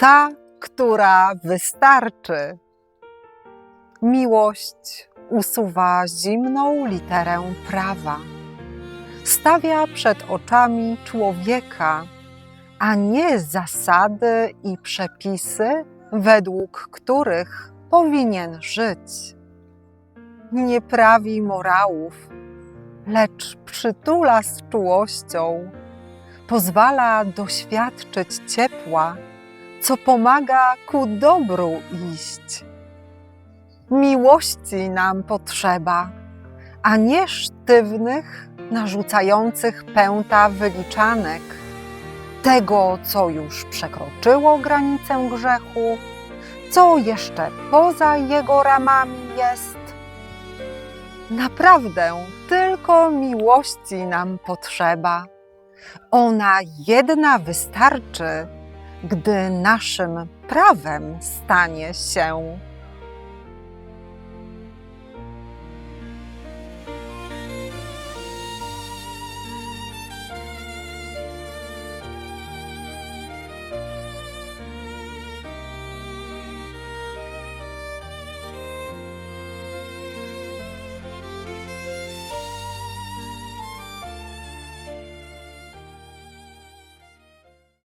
ta, która wystarczy. Miłość usuwa zimną literę prawa, stawia przed oczami człowieka, a nie zasady i przepisy, według których powinien żyć. Nie prawi morałów, lecz przytula z czułością, pozwala doświadczyć ciepła, co pomaga ku dobru iść. Miłości nam potrzeba, a nie sztywnych, narzucających pęta wyliczanek, tego, co już przekroczyło granicę grzechu, co jeszcze poza jego ramami jest. Naprawdę tylko miłości nam potrzeba. Ona jedna wystarczy, gdy naszym prawem stanie się